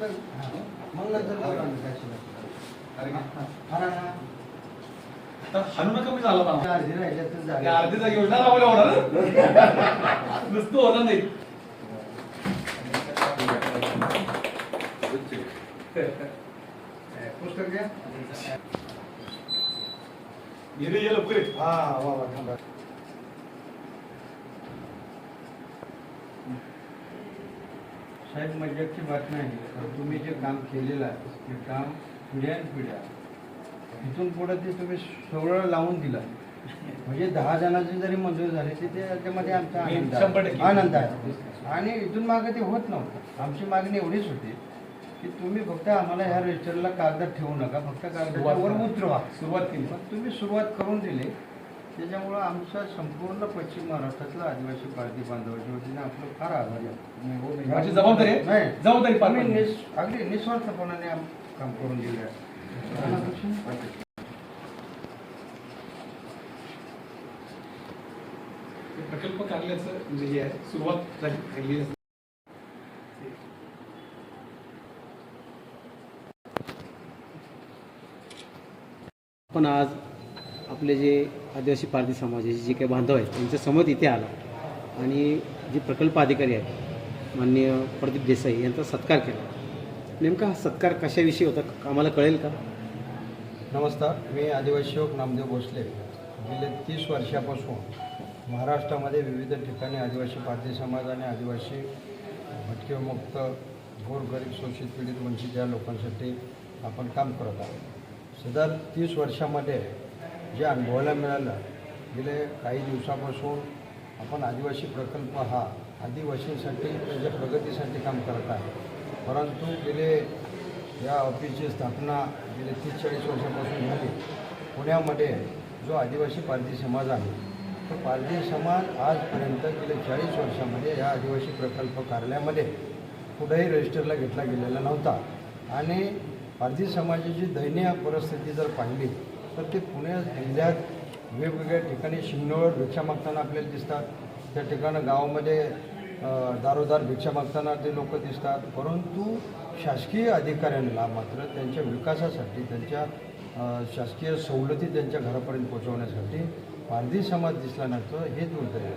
मग नंतर हनुमान कमी झाला मला अर्धी राहिल्यात तर झाले. अर्धी जागी योजना राबवल्या होणार नुसतं होणार नाही पुस्तक घ्या. ये रे, ये लवकर. हा वा वा थांबा. साहेब मजाकची बात नाही पण तुम्ही जे काम केलेलं आहे ते काम पिढ्यान पिढ्या इथून पुढे ते तुम्ही सगळं लावून दिलं. म्हणजे दहा जणांचे जरी मंजूर झाले ते ते त्याच्यामध्ये आमचा आनंद आहे. आनंद आहे. आणि इथून मागे ते होत नव्हतं. आमची मागणी एवढीच होती की तुम्ही फक्त आम्हाला ह्या रजिस्टरला कागदात ठेवू नका फक्त कागदावर उतरवा. सुरुवात केली. पण तुम्ही सुरुवात करून दिली. त्याच्यामुळं आमच्या संपूर्ण पश्चिम महाराष्ट्रातल्या आदिवासी पार्टी बांधवाच्या वतीने आपलं फार आभारी आहे माझी जबाबदारी आहे. नाही जबाबदारी पार तुम्ही पाडली. निस- अगदी निस्वार्थपणाने आम- काम करून दिलं आहे प्रकल्प कार्यालयाचं म्हणजे हे आहे सुरुवात झाली पहिली आहे. पण आज आपले जे आदिवासी पारधी समाजाचे जे काही बांधव आहेत त्यांचं समज इथे आला. आणि जे प्रकल्प अधिकारी आहेत माननीय प्रदीप देसाई यांचा सत्कार केला. नेमका हा सत्कार कशाविषयी होता आम्हाला कळेल का? नमस्कार मी आदिवासी योग नामदेव भोसले. गेले तीस वर्षापासून महाराष्ट्रामध्ये विविध ठिकाणी आदिवासी पारधी समाज आणि आदिवासी भटकेमुक्त गोरगरीब शोषित पीडित वंचित या लोकांसाठी आपण काम करत आहोत. सदर तीस वर्षामध्ये जे अनुभवायला मिळालं गेले काही दिवसापासून आपण आदिवासी प्रकल्प हा आदिवासींसाठी त्यांच्या प्रगतीसाठी काम करत आहे. परंतु गेले या ऑफिसची स्थापना गेले तीस चाळीस वर्षापासून झाली. पुण्यामध्ये जो आदिवासी पारधी समाज आहे तो पारधी समाज आजपर्यंत गेले चाळीस वर्षामध्ये या आदिवासी प्रकल्प कार्यालयामध्ये कुठेही रजिस्टरला घेतला गेलेला नव्हता. आणि पारधी समाजाची दयनीय परिस्थिती जर पाहिली तर ते पुणे जिल्ह्यात वेगवेगळ्या ठिकाणी शिंगणोळवर भिक्षा मागताना आपल्याला दिसतात. त्या ठिकाणं गावामध्ये दारोदार भिक्षा मागताना ते लोक दिसतात. परंतु शासकीय अधिकाऱ्यांना मात्र त्यांच्या विकासासाठी त्यांच्या शासकीय सवलती त्यांच्या घरापर्यंत पोहोचवण्यासाठी पारधी समाज दिसला नसतं हे दुर्दैव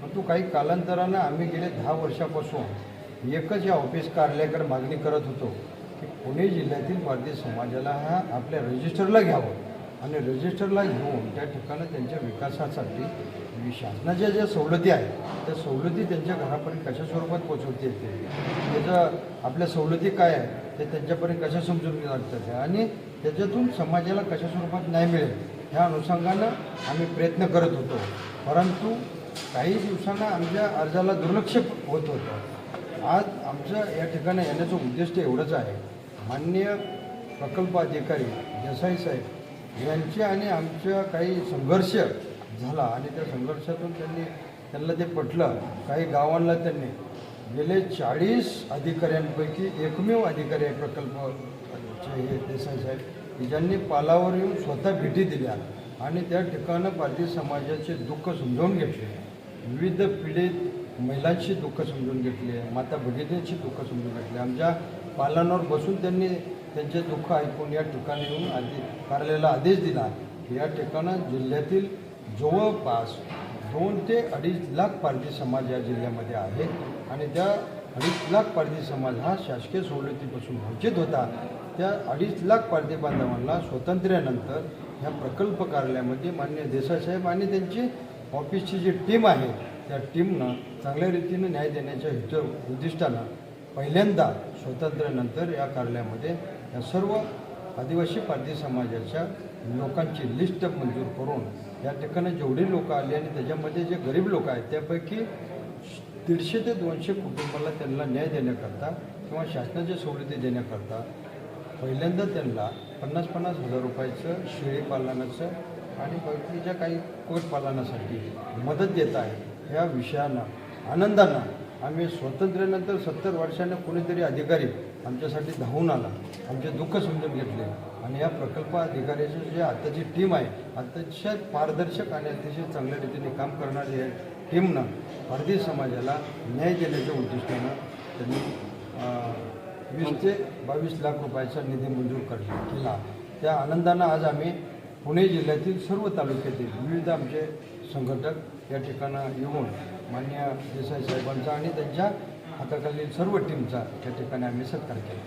परंतु काही कालांतरानं आम्ही गेले दहा वर्षापासून एकच या ऑफिस कार्यालयाकडे मागणी करत होतो की पुणे जिल्ह्यातील पारधी समाजाला हा आपल्या रजिस्टरला घ्यावं. आणि रजिस्टरला घेऊन त्या ठिकाणी त्यांच्या विकासासाठी शासनाच्या ज्या सवलती आहेत त्या सवलती त्यांच्या घरापर्यंत कशा स्वरूपात पोचवते येते त्याचं आपल्या सवलती काय आहे ते त्यांच्यापर्यंत कशा समजून लागतात आणि त्याच्यातून समाजाला कशा स्वरूपात न्याय मिळेल ह्या अनुषंगानं आम्ही प्रयत्न करत होतो. परंतु काही दिवसांना आमच्या अर्जाला दुर्लक्ष होत होतं. आज आमचं या ठिकाणी येण्याचं उद्दिष्ट एवढंच आहे. माननीय प्रकल्प अधिकारी देसाई साहेब यांचे आणि आमच्या काही संघर्ष झाला आणि त्या संघर्षातून त्यांनी त्यांना ते पटलं काही गावांना त्यांनी गेले चाळीस अधिकाऱ्यांपैकी एकमेव अधिकारी आहे प्रकल्पचे हे देसाई साहेब की ज्यांनी पालावर येऊन स्वतः भेटी दिल्या आणि त्या ठिकाणं पारधी समाजाचे दुःख समजावून घेतले. विविध पीडित महिलांची दुःख समजून घेतले माता भगिनीची दुःख समजून घेतली. आमच्या पालनावर बसून त्यांनी त्यांचे दुःख ऐकून या ठिकाणी येऊन आधी कार्यालयाला आदेश दिला की या ठिकाणं जिल्ह्यातील जवळपास दोन ते अडीच लाख पारधी समाज या जिल्ह्यामध्ये आहे. आणि त्या अडीच लाख पारधी समाज हा शासकीय सवलतीपासून वंचित होता. त्या अडीच लाख पारधी बांधवांना स्वातंत्र्यानंतर ह्या प्रकल्प कार्यालयामध्ये मान्य देसाईसाहेब आणि त्यांची ऑफिसची जी टीम आहे त्या टीमनं चांगल्या रीतीनं न्याय देण्याच्या हित उद्दिष्टानं पहिल्यांदा स्वातंत्र्यानंतर या कार्यालयामध्ये या सर्व आदिवासी पारधी समाजाच्या लोकांची लिस्ट मंजूर करून या ठिकाणी जेवढे लोक आले आणि त्याच्यामध्ये जे गरीब लोक आहेत त्यापैकी दीडशे ते दोनशे कुटुंबाला त्यांना न्याय देण्याकरता किंवा शासनाच्या सवलती देण्याकरता पहिल्यांदा त्यांना पन्नास पन्नास हजार रुपयाचं शेळी पालनाचं आणि बाकीच्या काही कुक्कुटपालनासाठी मदत देत आहे ह्या विषयानं आनंदानं आम्ही स्वातंत्र्यानंतर सत्तर वर्षानं कोणीतरी अधिकारी आमच्यासाठी धावून आला. आमचे दुःख समजून घेतले. आणि या प्रकल्प अधिकाऱ्याची जी आत्ताची टीम आहे अतिशय पारदर्शक आणि अतिशय चांगल्या रीतीने काम करणारी या टीमनं भारतीय समाजाला न्याय देण्याच्या उद्दिष्टानं त्यांनी वीस ते बावीस लाख रुपयाचा निधी मंजूर कर केला. त्या आनंदानं आज आम्ही पुणे जिल्ह्यातील सर्व तालुक्यातील विविध आमचे संघटक या ठिकाणं येऊन मान्य देसाई साहेबांचा आणि त्यांच्या हाताखालील सर्व टीमचा त्या ठिकाणी आम्ही सत्कार केला.